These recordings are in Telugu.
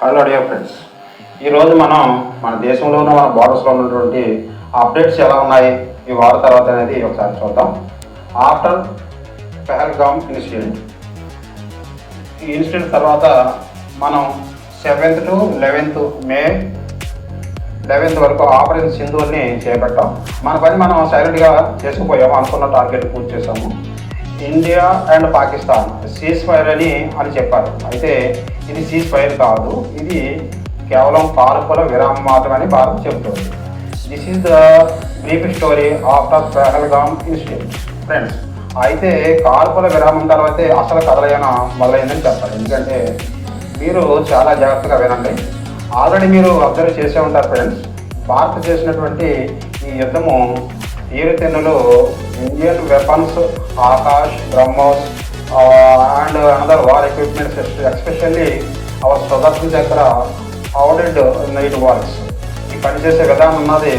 హలో డియర్ ఫ్రెండ్స్ ఈరోజు మనం మన దేశంలో ఉన్న మన బార్డర్స్లో ఉన్నటువంటి అప్డేట్స్ ఎలా ఉన్నాయి? ఈ వారం తర్వాత అనేది ఒకసారి చూద్దాం. ఆఫ్టర్ పెహల్గామ్ ఇన్సిడెంట్ ఈ ఇన్సిడెంట్ తర్వాత మనం seventh to eleventh May eleventh వరకు ఆపరేషన్ సింధువుని చేపట్టాం. మన పని మనం సైలెంట్గా చేసుకుపోయాము? అనుకున్న టార్గెట్ పూర్తి చేసాము India and Pakistan cease fire అని అని చెప్పారు. అయితే ఇది సీజ్ ఫైర్ కాదు. ఇది కేవలం కాల్పుల విరామం మాత్రమని భారత్ చెబుతుంది. This is the brief story after Pahalgam incident friends అయితే కాల్పుల విరామం తర్వాతే అసలు కథలైన మొదలైందని చెప్పాలి. ఎందుకంటే మీరు చాలా జాగ్రత్తగా వినండి. ఆల్రెడీ మీరు అబ్జర్వ్ చేసే ఉంటారు ఫ్రెండ్స్ భారత్ చేసినటువంటి ఈ యుద్ధము తీరుతెన్నులు Indian weapons Akash BrahMos and another war equipments especially our Sudarshan Chakra avoided night wars ఈ పనిచేసే విధానం ఉన్నది.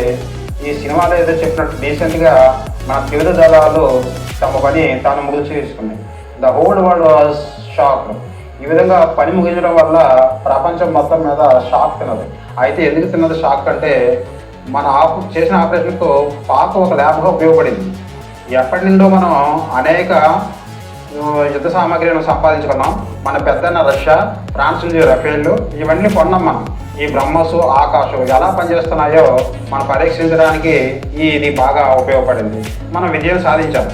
ఈ సినిమాలో ఏదో చెప్పినట్టు డీసెంట్గా మన త్రివిధ దళాలు తమ పని తాను ముగిసి చేసుకున్నాయి the whole world was shock ఈ విధంగా పని ముగించడం వల్ల ప్రపంచం మొత్తం మీద షాక్ తినదు అయితే ఎందుకు తిన్నది షాక్ అంటే మన ఆపు చేసిన ఆపరేషన్కు పాక్ ఒక ల్యాబ్గా ఉపయోగపడింది. ఎప్పటి నుండో మనం అనేక యుద్ధ సామాగ్రిని సంపాదించుకున్నాం. మన పెద్దన్న రష్యా ఫ్రాన్స్ నుంచి రఫేళ్ళు ఇవన్నీ కొన్నాం మనం. ఈ బ్రహ్మసు ఆకాశం ఎలా పనిచేస్తున్నాయో మనం పరీక్షించడానికి ఈ ఇది బాగా ఉపయోగపడింది. మనం విజయం సాధించాం.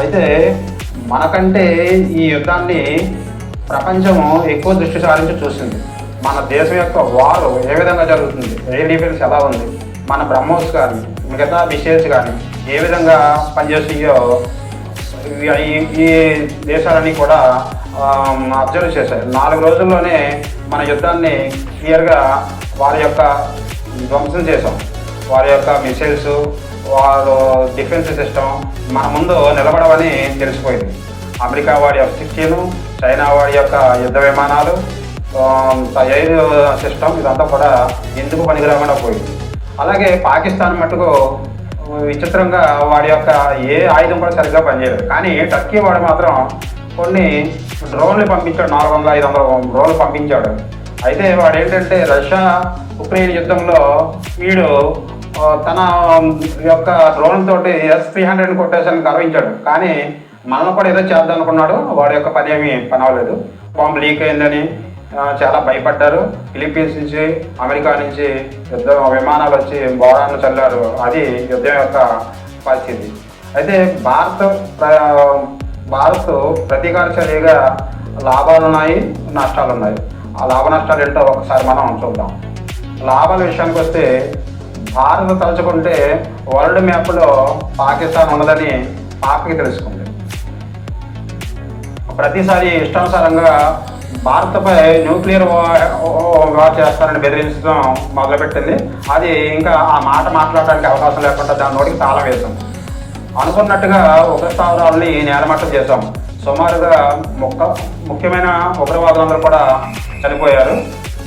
అయితే మనకంటే ఈ యుద్ధాన్ని ప్రపంచము ఎక్కువ దృష్టి సారించి చూసింది. మన దేశం యొక్క వారు ఏ విధంగా జరుగుతుంది ఎయిర్ డిఫెన్స్ ఎలా ఉంది మన బ్రహ్మోస్ కానీ మిగతా మిసైల్స్ కానీ ఏ విధంగా పనిచేస్తాయో ఈ ఈ దేశాలన్నీ కూడా అబ్జర్వ్ చేశారు. నాలుగు రోజుల్లోనే మన యుద్ధాన్ని క్లియర్గా వారి యొక్క ధ్వంసం చేశాం. వారి యొక్క మిసైల్స్ వారు డిఫెన్స్ సిస్టమ్ మన ముందు నిలబడవని తెలిసిపోయింది. అమెరికా వాడి యొక్క సిక్స్టీన్ చైనా వాడి యొక్క యుద్ధ విమానాలు ఎయిర్ సిస్టమ్ ఇదంతా కూడా ఎందుకు పనికిరాకుండా పోయింది? అలాగే పాకిస్తాన్ మటుకు విచిత్రంగా వాడి యొక్క ఏ ఆయుధం కూడా సరిగ్గా పనిచేయలేదు. కానీ టర్కీ వాడు మాత్రం కొన్ని డ్రోన్లు పంపించాడు నాలుగు వందల ఐదు వందల డ్రోన్లు పంపించాడు. అయితే వాడు ఏంటంటే రష్యా ఉక్రెయిన్ యుద్ధంలో వీడు తన యొక్క డ్రోన్ తోటి ఎస్ త్రీ హండ్రెడ్ కొట్టేసాను గర్వించాడు. కానీ మనం కూడా ఏదో చేద్దాం అనుకున్నాడు. వాడి యొక్క పని ఏమి పని అవ్వలేదు. బాంబు లీక్ అయిందని చాలా భయపడ్డారు. ఫిలిప్పీన్స్ నుంచి అమెరికా నుంచి యుద్ధ విమానాలు వచ్చి బోరాన్ని చల్లారు. అది యుద్ధం యొక్క పరిస్థితి. అయితే భారత భారత్ ప్రతీకార చర్యగా లాభాలు ఉన్నాయి నష్టాలు ఉన్నాయి. ఆ లాభ నష్టాలు ఏంటో ఒకసారి మనం చూద్దాం. లాభాల విషయానికి వస్తే భారత్ తలుచుకుంటే వరల్డ్ మ్యాప్లో పాకిస్తాన్ ఉన్నదని పాక్కి తెలుసుకుంది. ప్రతిసారి ఇష్టానుసారంగా భారత్పై న్యూక్లియర్ వార్ చేస్తారని బెదిరించడం మొదలుపెట్టింది. అది ఇంకా ఆ మాట మాట్లాడడానికి అవకాశం లేకుండా దాని నోటికి తాళం వేసాం అనుకున్నట్టుగా ఉగ్ర స్థావరాలని నేలమట్టం చేశాం. సుమారుగా ముక్క ముఖ్యమైన ఉగ్రవాదులందరూ కూడా చనిపోయారు.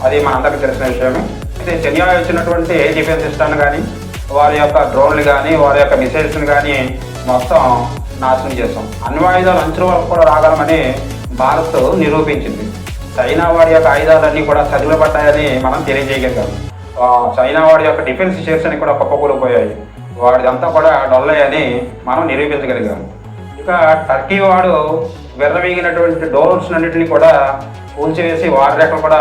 అది మనందరికీ తెలిసిన విషయమే. అయితే చెనియా ఇచ్చినటువంటి డిఫెన్స్ సిస్టమ్ కానీ వారి యొక్క డ్రోన్లు కానీ వారి యొక్క మిసైల్స్ని కానీ మొత్తం నాశనం చేస్తాం అన్ని అంచుల వరకు కూడా రాగలమని భారత్ నిరూపించింది. చైనా వాడి యొక్క ఆయుధాలన్నీ కూడా చదివబడ్డాయని మనం తెలియజేయగలిగాం. చైనా వాడి యొక్క డిఫెన్స్ షేర్స్ అని కూడా కుప్పకూలిపోయాయి వాడిదంతా కూడా డొల్లయని మనం నిరూపించగలిగాం. ఇక టర్కీ వాడు విర్రవీగినటువంటి డోల్స్ అన్నింటినీ కూడా కూల్చివేసి వారి కూడా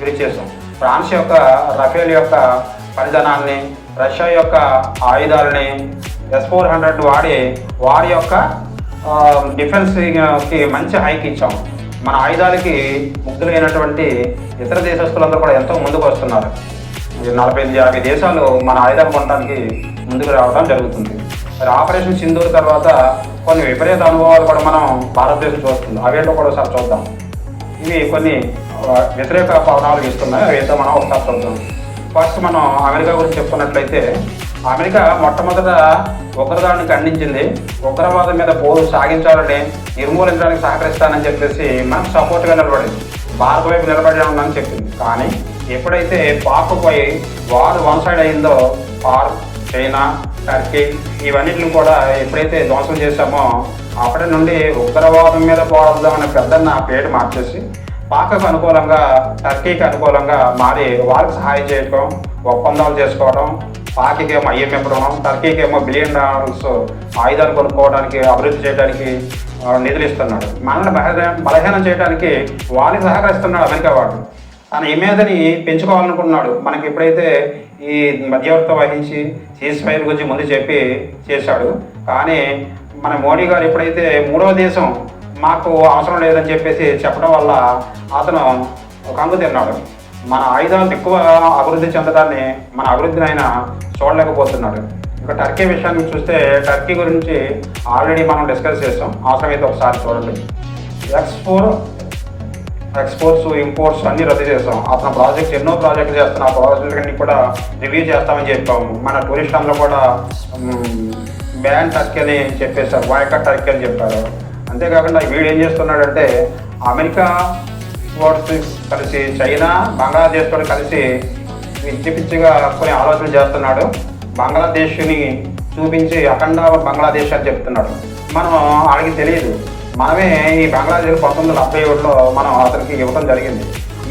విరిచేసాం ఫ్రాన్స్ యొక్క రఫేల్ యొక్క పరిధానాన్ని రష్యా యొక్క ఆయుధాలని ఎస్ ఫోర్ హండ్రెడ్ వాడి వారి యొక్క డిఫెన్స్కి మంచి హైక్ ఇచ్చాం. మన ఆయుధాలకి ముగ్ధులైనటువంటి ఇతర దేశస్తులందరూ కూడా ఎంతో ముందుకు వస్తున్నారు. నలభై ఐదు యాభై దేశాలు మన ఆయుధాలు కొనడానికి ముందుకు రావడం జరుగుతుంది. మరి ఆపరేషన్ సింధూర్ తర్వాత కొన్ని విపరీత అనుభవాలు కూడా మనం భారతదేశం చూస్తుంది అవేంటో కూడా ఒకసారి చూద్దాం. ఇవి కొన్ని వ్యతిరేక పవనాలు ఇస్తున్నాయి. అవేంటో మనం ఒకసారి చూద్దాం. ఫస్ట్ మనం అమెరికా గురించి చెప్పుకున్నట్లయితే అమెరికా మొట్టమొదట ఉగ్రదాడిని ఖండించింది. ఉగ్రవాదం మీద పోరు సాగించాలని నిర్మూలించడానికి సహకరిస్తానని చెప్పేసి మనకు సపోర్ట్గా నిలబడింది భారత వైపు నిలబడి ఉందని చెప్పింది. కానీ ఎప్పుడైతే పాక్ పోయి వారు వన్ సైడ్ అయిందో పార్క్ చైనా టర్కీ ఇవన్నిటిని కూడా ఎప్పుడైతే ధ్వంసం చేశామో అప్పటి నుండి ఉగ్రవాదం మీద పోరాడదాం అనే పెద్దన్న పేరు మార్చేసి పాకకు అనుకూలంగా టర్కీకి అనుకూలంగా మారి వారికి సహాయం చేయడం ఒప్పందాలు చేసుకోవడం పాకికి ఏమో ఐఎంఎఫ్ రుణం టర్కీకి ఏమో బిలియన్ డాలర్స్ ఆయుధాలు కొనుక్కోవడానికి అభివృద్ధి చేయడానికి నిధులు ఇస్తున్నాడు. మనల్ని బలహీన బలహీనం చేయడానికి వాళ్ళకి సహకరిస్తున్నాడు అమెరికా వాడు. తన ఇమేజ్ని పెంచుకోవాలనుకున్నాడు మనకి ఎప్పుడైతే ఈ మధ్యవర్తం వహించి సీజ్ ఫైర్ గురించి ముందు చెప్పి చేశాడు. కానీ మన మోడీ గారు ఎప్పుడైతే మూడో దేశం మాకు అవసరం లేదని చెప్పేసి చెప్పడం వల్ల అతను ఒక అంగు తిన్నాడు. మన ఆయుధాలు ఎక్కువ అభివృద్ధి చెందడాన్ని మన అభివృద్ధిని ఆయన చూడలేకపోతున్నాడు. ఇక టర్కీ విషయాన్ని చూస్తే టర్కీ గురించి ఆల్రెడీ మనం డిస్కస్ చేస్తాం అవసరమైతే ఒకసారి చూడండి. ఎక్స్పోర్ ఎక్స్పోర్ట్స్ ఇంపోర్ట్స్ అన్ని రద్దు చేస్తాం అతను ప్రాజెక్ట్ ఎన్నో ప్రాజెక్టులు చేస్తున్నా ఆ ప్రాజెక్టులన్నీ కూడా రివ్యూ చేస్తామని చెప్పాము. మన టూరిస్ట్ అందులో కూడా బ్యాన్ టర్కీ అని చెప్పేశారు. వాయక టర్కీ అని చెప్పారు. అంతేకాకుండా వీడు ఏం చేస్తున్నాడంటే అమెరికా వర్సెస్ కలిసి చైనా బంగ్లాదేశ్తో కలిసి పిచ్చి పిచ్చిగా కొన్ని ఆలోచనలు చేస్తున్నాడు. బంగ్లాదేశ్ని చూపించి అఖండ బంగ్లాదేశ్ అని చెప్తున్నాడు. మనం ఆడికి తెలియదు. మనమే ఈ బంగ్లాదేశ్ పంతొమ్మిది వందల డెబ్బై ఒకటిలో మనం అతనికి ఇవ్వడం జరిగింది.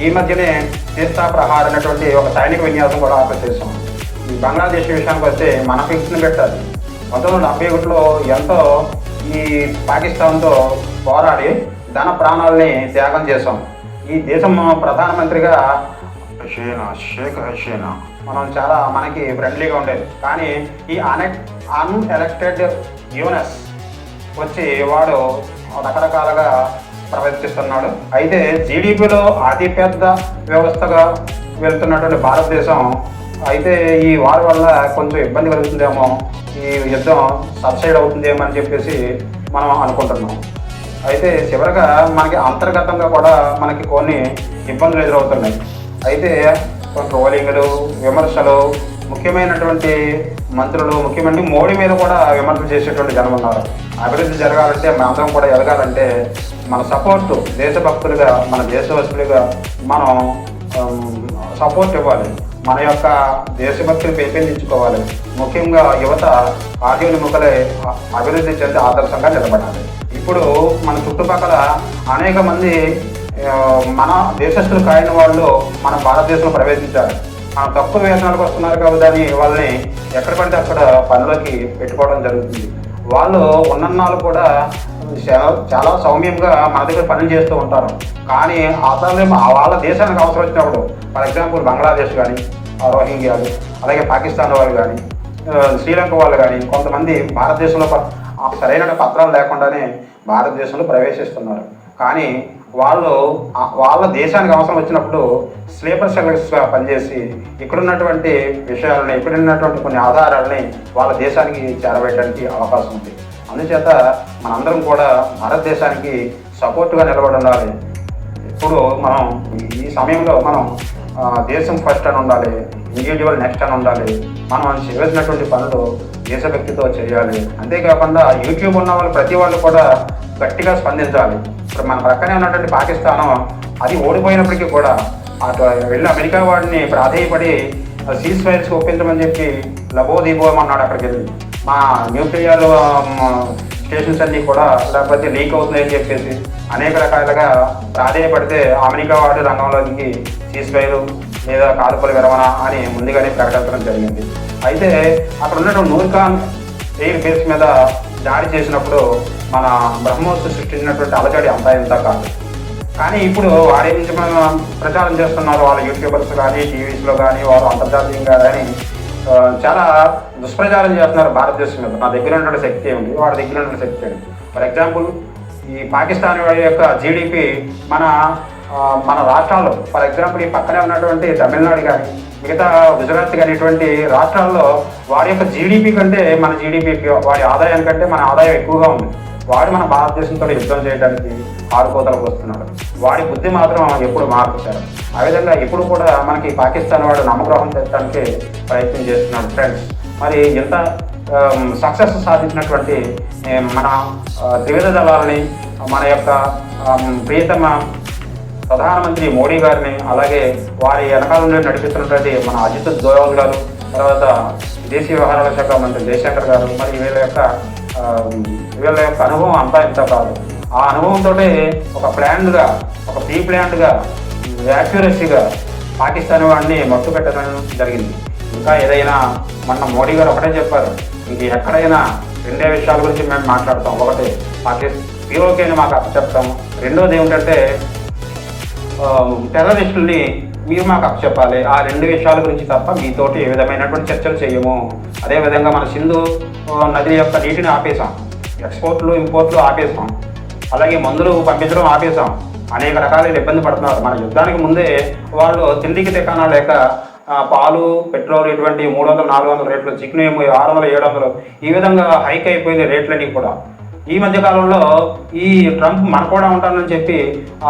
ఈ మధ్యనే తీస్తా ప్రహార్ అనేటువంటి ఒక సైనిక విన్యాసం కూడా ఆఫర్ చేసాం ఈ బంగ్లాదేశ్ విషయానికి వస్తే మన ఫిక్స్ని పెట్టాలి. పంతొమ్మిది వందల డెబ్బై ఒకటిలో ఎంతో ఈ పాకిస్తాన్తో పోరాడి ధన ప్రాణాలని త్యాగం చేశాం. ఈ దేశం ప్రధానమంత్రిగా హషీనా షేక్ హషీనా? మనం చాలా మనకి ఫ్రెండ్లీగా ఉండేది. కానీ ఈ అన్ అన్ఎలక్టెడ్ యూనస్ వచ్చి వాడు రకరకాలుగా ప్రవర్తిస్తున్నాడు. అయితే జీడిపిలో అతిపెద్ద వ్యవస్థగా వెళ్తున్నటువంటి భారతదేశం అయితే ఈ వారి వల్ల కొంచెం ఇబ్బంది కలుగుతుందేమో ఈ యుద్ధం సబ్సైడ్ అవుతుందేమో అని చెప్పేసి మనం అనుకుంటున్నాం. అయితే చివరగా మనకి అంతర్గతంగా కూడా మనకి కొన్ని ఇబ్బందులు ఎదురవుతున్నాయి. అయితే ట్రోలింగ్లు విమర్శలు ముఖ్యమైనటువంటి మంత్రులు ముఖ్యమైన మోడీ మీద కూడా విమర్శలు చేసేటువంటి జనం ఉన్నారు. అభివృద్ధి జరగాలంటే మనందరం కూడా ఎదగాలంటే మన సపోర్ట్ దేశభక్తులుగా మన దేశవస్తులుగా మనం సపోర్ట్ ఇవ్వాలి. మన యొక్క దేశభక్తిని పెంపొందించుకోవాలి. ముఖ్యంగా యువత ఆధ్యోన్ముఖలే అభివృద్ధి చెంది ఆదర్శంగా నిలబడాలి. ఇప్పుడు మన చుట్టుపక్కల అనేక మంది మన దేశస్తులు కాయని వాళ్ళు మన భారతదేశంలో ప్రవేశించారు. మన తక్కువ వేతనాలకు వస్తున్నారు కాబట్టి వాళ్ళని ఎక్కడ పడితే అక్కడ పనులకి పెట్టుకోవడం జరుగుతుంది. వాళ్ళు ఉన్నన్నాళ్ళు కూడా చాలా- చాలా సౌమ్యంగా మన దగ్గర పనులు చేస్తూ ఉంటారు. కానీ అసలు వాళ్ళ దేశానికి అవసరం వచ్చినప్పుడు ఫర్ ఎగ్జాంపుల్ బంగ్లాదేశ్ కానీ రోహింగ్యాలు అలాగే పాకిస్తాన్ వాళ్ళు కానీ శ్రీలంక వాళ్ళు కానీ కొంతమంది భారతదేశంలో ప- ఆ సరైన పత్రాలు లేకుండానే భారతదేశంలో ప్రవేశిస్తున్నారు. కానీ వాళ్ళు వాళ్ళ దేశానికి అవసరం వచ్చినప్పుడు స్లీపర్ సెల్లర్స్గా పనిచేసి ఇక్కడున్నటువంటి విషయాలని ఇక్కడున్నటువంటి కొన్ని ఆధారాలని వాళ్ళ దేశానికి చేరవేయడానికి అవకాశం ఉంది. అందుచేత మనందరం కూడా భారతదేశానికి సపోర్ట్గా నిలబడి ఉండాలి ఇప్పుడు మనం ఈ సమయంలో మనం దేశం ఫస్ట్ అని ఉండాలి. ఇండివిజువల్ నెక్స్ట్ అని ఉండాలి. మనం చేయాల్సినటువంటి పనులు దేశభక్తితో చేయాలి. అంతేకాకుండా యూట్యూబ్ ఉన్న వాళ్ళు ప్రతి వాళ్ళు కూడా గట్టిగా స్పందించాలి. ఇప్పుడు మన ప్రక్కనే ఉన్నటువంటి పాకిస్తాన్ అది ఓడిపోయినప్పటికీ కూడా అటు వెళ్ళి అమెరికా వాడిని ప్రాధేయపడి సీజ్ ఫైర్స్ ఒప్పించమని చెప్పి లబో దీపోమన్నాడు అక్కడికి వెళ్ళి. మా న్యూక్లియర్ స్టేషన్స్ అన్నీ కూడా లేకపోతే లీక్ అవుతున్నాయని చెప్పేసి అనేక రకాలుగా ప్రాధేయపడితే అమెరికా వాడి రంగంలోకి సీస్ఫైర్ లేదా కాల్పుల విరమణ అని ముందుగానే ప్రకటించడం జరిగింది. అయితే అక్కడ ఉన్నటువంటి నూర్ఖాన్ ఎయిర్ బేస్ మీద దాడి చేసినప్పుడు మన బ్రహ్మోత్సవ సృష్టించినటువంటి అలజడి అంతా ఇంత కాదు. కానీ ఇప్పుడు వారి నుంచి మనం ప్రచారం చేస్తున్నారు వాళ్ళ యూట్యూబర్స్ కానీ టీవీస్లో కానీ వారు అంతర్జాతీయంగా కానీ చాలా దుష్ప్రచారం చేస్తున్నారు భారతదేశం మీద. నా దగ్గర ఉన్నటువంటి శక్తి ఉంది వాడి దగ్గర ఉన్నటువంటి శక్తి ఉంది ఫర్ ఎగ్జాంపుల్ ఈ పాకిస్తాన్ వాడి యొక్క జీడిపి మన మన రాష్ట్రంలో ఫర్ ఎగ్జాంపుల్ ఈ పక్కనే ఉన్నటువంటి తమిళనాడు కానీ మిగతా గుజరాత్ కానీ ఇటువంటి రాష్ట్రాల్లో వాడి యొక్క జీడిపి కంటే మన జీడిపి వాడి ఆదాయం కంటే మన ఆదాయం ఎక్కువగా ఉంది. వాడు మన భారతదేశంతో యుద్ధం చేయడానికి ఆరుకోతలకు వస్తున్నాడు వాడి బుద్ధి మాత్రం ఎప్పుడు మారుతారు ఆ విధంగా ఇప్పుడు కూడా మనకి పాకిస్తాన్ వాడు నమ్మగ్రహం తెచ్చడానికి ప్రయత్నం చేస్తున్నాడు ఫ్రెండ్స్. మరి ఎంత సక్సెస్ సాధించినటువంటి మన త్రివిధ దళాలని మన యొక్క ప్రియతమ ప్రధానమంత్రి మోడీ గారిని అలాగే వారి వెనకాల నుండి నడిపిస్తున్నటువంటి మన అజిత్ దోవల్ గారు తర్వాత విదేశీ వ్యవహారాల శాఖ మంత్రి జయశంకర్ గారు మరి వీళ్ళ యొక్క వీళ్ళ యొక్క అనుభవం అంతా ఇంత కాదు. ఆ అనుభవంతో ఒక ప్లాన్గా ఒక ప్రీ ప్లాన్గా యాక్యురసీగా పాకిస్తాన్ వాడిని మట్టు పెట్టడం జరిగింది. ఇంకా ఏదైనా మొన్న మోడీ గారు ఒకటే చెప్పారు ఇది ఎక్కడైనా రెండే విషయాల గురించి మేము మాట్లాడతాం. ఒకటి పాకిస్తాన్ పీఓకేని మాకు అప్పచెప్తాం. రెండోది ఏమిటంటే టెర్రరిస్టుల్ని మీరు మాకు అప్పచెప్పాలి. ఆ రెండు విషయాల గురించి తప్ప మీతోటి ఏ విధమైనటువంటి చర్చలు చేయము. అదేవిధంగా మన సింధు నది యొక్క నీటిని ఆపేసాం ఎక్స్పోర్ట్లు ఇంపోర్ట్లు ఆపేసాం అలాగే మందులు పంపించడం ఆపేసాం అనేక రకాల ఇబ్బంది పడుతున్నారు. మన యుద్ధానికి ముందే వాళ్ళు తిండికి తెకానా లేక పాలు పెట్రోల్ ఇటువంటి మూడు వందలు నాలుగు వందల రేట్లు చికెన్ ఏమో ఆరు వందలు ఏడు వందలు ఈ విధంగా హైక్ అయిపోయింది రేట్లన్నీ కూడా ఈ మధ్య కాలంలో ఈ ట్రంప్ మన కూడా ఉంటానని చెప్పి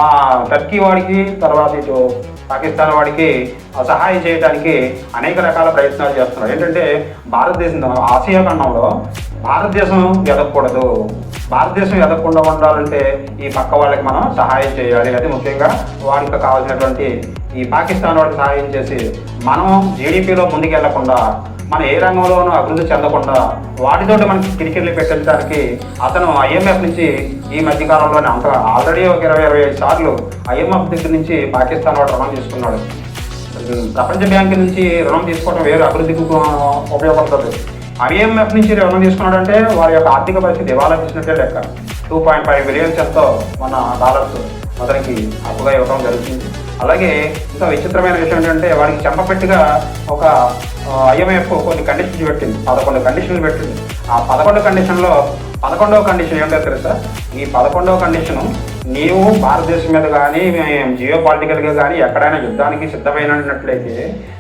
ఆ టర్కీ వాడికి తర్వాత ఇటు పాకిస్తాన్ వాడికి సహాయం చేయడానికి అనేక రకాల ప్రయత్నాలు చేస్తున్నారు. ఏంటంటే భారతదేశం ఆసియా ఖండంలో భారతదేశం ఎదగకూడదు. భారతదేశం ఎదగకుండా ఉండాలంటే ఈ పక్క వాళ్ళకి మనం సహాయం చేయాలి. అది ముఖ్యంగా వాడికి కావాల్సినటువంటి ఈ పాకిస్తాన్ వాడికి సహాయం చేసి మనం జీడిపిలో ముందుకెళ్ళకుండా మన ఏ రంగంలోనూ అభివృద్ధి చెందకుండా వాటితోటి మనకి కిరికిర్లు పెట్టడానికి అతను ఐఎంఎఫ్ నుంచి ఈ మధ్యకాలంలోనే అంత ఆల్రెడీ ఒక ఇరవై ఇరవై ఐదు సార్లు ఐఎంఎఫ్ దగ్గర నుంచి పాకిస్తాన్ వాడు రుణం తీసుకున్నాడు. ప్రపంచ బ్యాంక్ నుంచి రుణం తీసుకోవడం వేరు అభివృద్ధికి ఉపయోగపడుతుంది. ఐఎంఎఫ్ నుంచి రుణం తీసుకున్నాడంటే వారి యొక్క ఆర్థిక పరిస్థితి దివాలా తీసినట్టే లెక్క. టూ పాయింట్ ఫైవ్ బిలియన్స్ ఎంతో మన డాలర్స్ అతనికి అప్పుగా ఇవ్వడం జరుగుతుంది. అలాగే ఇంకా విచిత్రమైన విషయం ఏంటంటే వాడికి చెంపపెట్టుగా ఒక ఐఎంఎఫ్ కొన్ని కండిషన్స్ పెట్టింది. పదకొండు కండిషన్లు పెట్టింది. ఆ పదకొండు కండిషన్లో పదకొండవ కండిషన్ ఏంటో తెలుసా? ఈ పదకొండవ కండిషను నీవు భారతదేశం మీద కానీ జియో పాలిటికల్గా కానీ ఎక్కడైనా యుద్ధానికి సిద్ధమైనట్లయితే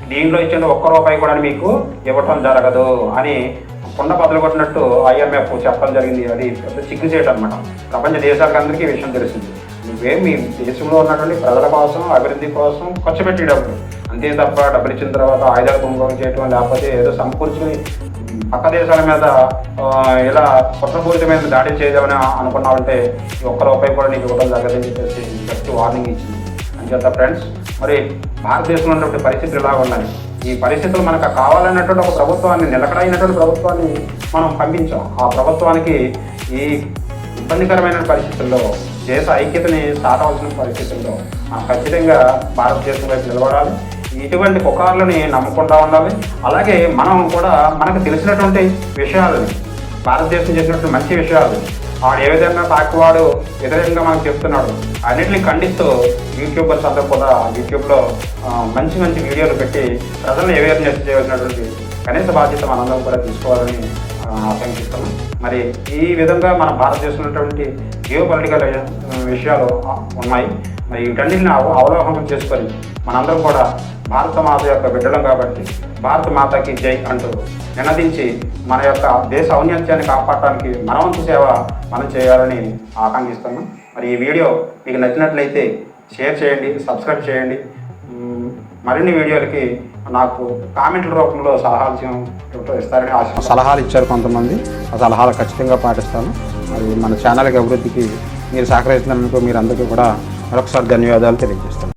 దీంట్లో ఇచ్చిన ఒక్క రూపాయి కూడా మీకు ఇవ్వటం జరగదు అని కుండ బదులు కొట్టినట్టు ఐఎంఎఫ్ చెప్పడం జరిగింది. అది పెద్ద చిక్కు చేయటం అనమాట ప్రపంచ దేశాలకు అందరికీ విషయం తెలిసింది. ఇవే మీ దేశంలో ఉన్నటువంటి ప్రజల కోసం అభివృద్ధి కోసం ఖర్చు పెట్టే డబ్బులు అంతే తప్ప డబ్బులు ఇచ్చిన తర్వాత ఆయుధాలు కొనుగోలు చేయటం లేకపోతే ఏదో సమకూర్చుని పక్క దేశాల మీద ఆ, ఇలా కుట్రపూరితమైన దాడి చేద్దామని అనుకున్నామంటే ఈ ఒక్క రూపాయి కూడా నీకు ఇవ్వడం జరగదని చెప్పేసి గట్టి వార్నింగ్ ఇచ్చింది. అంచేత ఫ్రెండ్స్ మరి భారతదేశంలో ఉన్నటువంటి పరిస్థితులు ఇలా ఉన్నాయి ఈ పరిస్థితులు మనకు కావాలన్నటువంటి ఒక ప్రభుత్వాన్ని నిలకడైనటువంటి ప్రభుత్వాన్ని మనం పంపించాం. ఆ ప్రభుత్వానికి ఈ ఇబ్బందికరమైన పరిస్థితుల్లో దేశ ఐక్యతని సాటవలసిన పరిస్థితుల్లో మనం ఖచ్చితంగా భారతదేశం వైపు నిలబడాలి. ఇటువంటి పుకార్లని నమ్మకుండా ఉండాలి. అలాగే మనం కూడా మనకు తెలిసినటువంటి విషయాలని భారతదేశం చేసినటువంటి మంచి విషయాలు వాడు ఏ విధంగా తాకువాడు వ్యతిరేకంగా మనకు చెప్తున్నాడు అన్నింటినీ ఖండిస్తూ యూట్యూబర్స్ అందరూ కూడా యూట్యూబ్లో మంచి మంచి వీడియోలు పెట్టి ప్రజలను అవేర్నెస్ చేయవలసినటువంటి కనీస బాధ్యత మనందరం కూడా తీసుకోవాలని ఆ, మరి ఈ విధంగా మన భారతదేశంలోటువంటి జియో పొలిటికల్ విషయాలు ఉన్నాయి. మరి వీటన్నిటిని అవలోహనం చేసుకొని మనందరం కూడా భారత మాత యొక్క బిడ్డలం కాబట్టి భారత మాతకి జై అంటూ నినదించి మన యొక్క దేశ ఔన్నత్యాన్ని కాపాడటానికి మనవంతు సేవ మనం చేయాలని ఆకాంక్షిస్తున్నాం. మరి ఈ వీడియో మీకు నచ్చినట్లయితే షేర్ చేయండి సబ్స్క్రైబ్ చేయండి. మరిన్ని వీడియోలకి నాకు కామెంట్ల రూపంలో సలహాలు ఇస్తారని ఆశ సలహాలు ఇచ్చారు కొంతమంది. ఆ సలహాలు ఖచ్చితంగా పాటిస్తాను. మరి మన ఛానల్కి అభివృద్ధికి మీరు సహకరిస్తున్నందుకు మీరు అందరికీ కూడా మరొకసారి ధన్యవాదాలు తెలియజేస్తాను